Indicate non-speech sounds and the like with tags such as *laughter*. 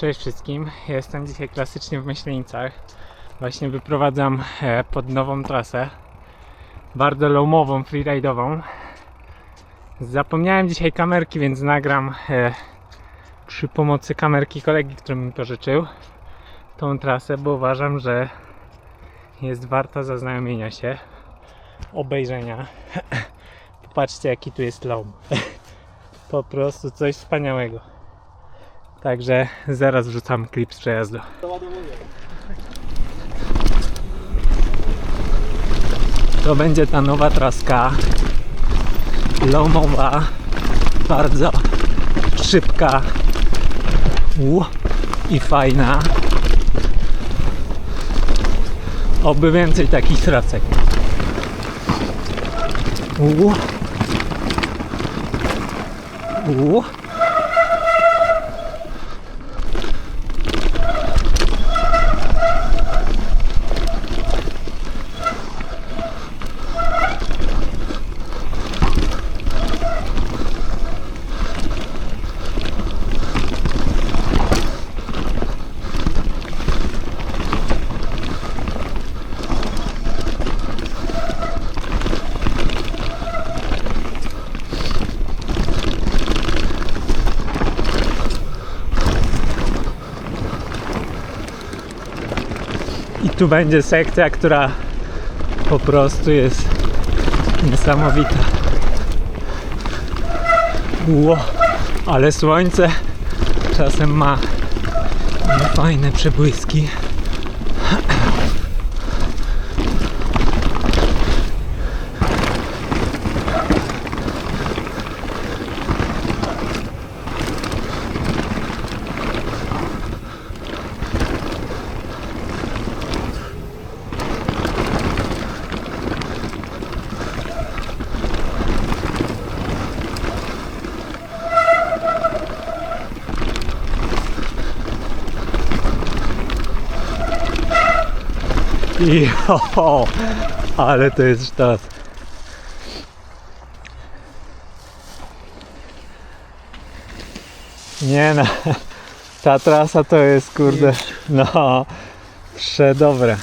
Cześć wszystkim, jestem dzisiaj klasycznie w Myślenicach. Właśnie wyprowadzam e, pod nową trasę. Bardzo lomową, freeride'ową. Zapomniałem dzisiaj kamerki, więc nagram e, przy pomocy kamerki kolegi, który mi pożyczył tą trasę, bo uważam, że jest warta zaznajomienia się, obejrzenia. *laughs* Popatrzcie jaki tu jest lom. *laughs* Po prostu coś wspaniałego. Także zaraz wrzucam klip z przejazdu. To będzie ta nowa traska lomowa, bardzo szybka u, i fajna. Oby więcej takich trasek. U. U. I tu będzie sekcja, która po prostu jest niesamowita. Ło, ale słońce czasem ma fajne przebłyski. I ho, ale to jest sztos. Nie no, ta trasa to jest kurde, no, przedobre.